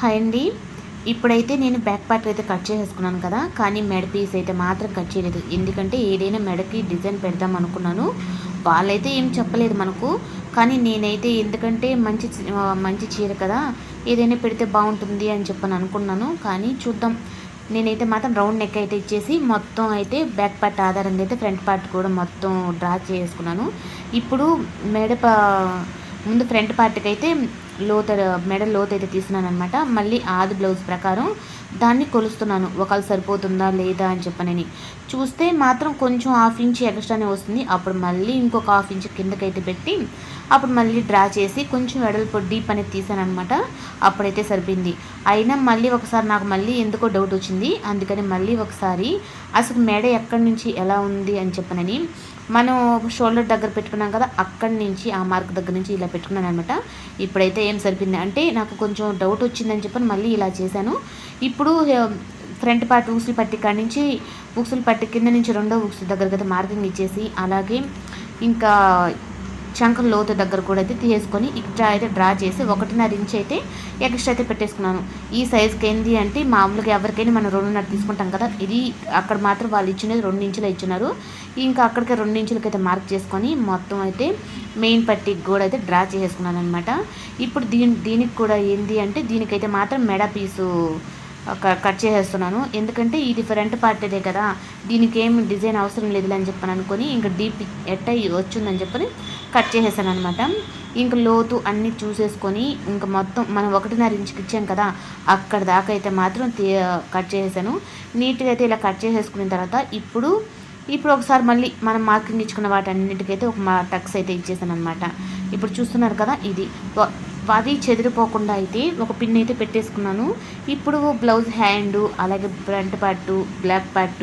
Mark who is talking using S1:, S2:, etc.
S1: Hi అండి. ఇప్పుడైతే నేను బ్యాక్ పార్ట్ అయితే కట్ చేసేసుకున్నాను కదా కానీ మెడ పీస్ అయితే మాత్రం కట్ చేయలేదు. ఎందుకంటే ఏదైనా మెడకి డిజైన్ పెడదాం అనుకున్నాను. వాళ్ళైతే ఏం చెప్పలేదు మనకు కానీ నేనైతే ఎందుకంటే మంచి మంచి చీర కదా ఏదైనా పెడితే బాగుంటుంది అని చెప్పని అనుకున్నాను. కానీ చూద్దాం. నేనైతే మాత్రం రౌండ్ నెక్ అయితే ఇచ్చేసి మొత్తం అయితే బ్యాక్ పార్ట్ ఆధారంగా అయితే ఫ్రంట్ పార్ట్ కూడా మొత్తం డ్రా చేసుకున్నాను ఇప్పుడు మెడ ముందు ఫ్రంట్ పార్ట్కి అయితే లోత మెడ లోత్ అయితే తీసినాను అనమాట మళ్ళీ ఆది బ్లౌజ్ ప్రకారం దాన్ని కొలుస్తున్నాను. ఒకళ్ళు సరిపోతుందా లేదా అని చెప్పనని. చూస్తే మాత్రం కొంచెం హాఫ్ ఇంచ్ ఎక్స్ట్రానే వస్తుంది. అప్పుడు మళ్ళీ ఇంకొక హాఫ్ ఇంచ్ కిందకైతే పెట్టి అప్పుడు మళ్ళీ డ్రా చేసి కొంచెం వెడల్పు డీప్ అనేది తీసాను అనమాట అప్పుడైతే సరిపోయింది. అయినా మళ్ళీ ఒకసారి నాకు మళ్ళీ ఎందుకో డౌట్ వచ్చింది. అందుకని మళ్ళీ ఒకసారి అసలు మెడ ఎక్కడి నుంచి ఎలా ఉంది అని చెప్పనని మనం షోల్డర్ దగ్గర పెట్టుకున్నాం కదా అక్కడి నుంచి ఆ మార్క్ దగ్గర నుంచి ఇలా పెట్టుకున్నాను అనమాట ఇప్పుడైతే ఏం సరిపోయింది అంటే నాకు కొంచెం డౌట్ వచ్చిందని చెప్పని మళ్ళీ ఇలా చేశాను. ఇప్పుడు ఫ్రంట్ పార్ట్ ఊసులు పట్టి కాడి నుంచి ఉక్సులు పట్టి కింద నుంచి రెండో ఉక్సుల దగ్గర కదా మార్కింగ్ ఇచ్చేసి అలాగే ఇంకా చంకల లోతు దగ్గర కూడా అయితే తీసుకొని ఇక్కడ అయితే డ్రా చేసి ఒకటిన్నర ఇంచ్ అయితే ఎక్స్ట్రా అయితే పెట్టేసుకున్నాను. ఈ సైజ్కి ఏంది అంటే మామూలుగా ఎవరికైనా మనం రెండున్నర తీసుకుంటాం కదా ఇది అక్కడ మాత్రం వాళ్ళు ఇచ్చినది రెండు ఇంచులు ఇచ్చినారు. ఇంకా అక్కడికి రెండు ఇంచులకి అయితే మార్క్ చేసుకొని మొత్తం అయితే మెయిన్ పట్టికి కూడా అయితే డ్రా చేసేసుకున్నాను అనమాట ఇప్పుడు దీని దీనికి కూడా ఏంది అంటే దీనికైతే మాత్రం మెడ పీసు కట్ చేసేస్తున్నాను. ఎందుకంటే ఇది ఫ్రంట్ పార్టీదే కదా. దీనికి ఏం డిజైన్ అవసరం లేదు అని చెప్పని అనుకొని ఇంకా డీప్ ఎట్ట వచ్చిందని చెప్పని కట్ చేసేసాను అనమాట ఇంక లోతు అన్నీ చూసేసుకొని ఇంక మొత్తం మనం ఒకటిన్నర ఇంచుకి ఇచ్చాం కదా అక్కడ దాకా అయితే మాత్రం కట్ చేసేసాను. నీట్గా అయితే ఇలా కట్ చేసేసుకున్న తర్వాత ఇప్పుడు ఇప్పుడు ఒకసారి మళ్ళీ మనం మార్కింగ్ ఇచ్చుకున్న వాటన్నిటికైతే ఒక టక్స్ అయితే ఇచ్చేసాను అనమాట ఇప్పుడు చూస్తున్నారు కదా ఇది. అది చెదిరిపోకుండా అయితే ఒక పిన్ అయితే పెట్టేసుకున్నాను. ఇప్పుడు బ్లౌజ్ హ్యాండ్ అలాగే ఫ్రంట్ పార్టు బ్లాక్ పార్టు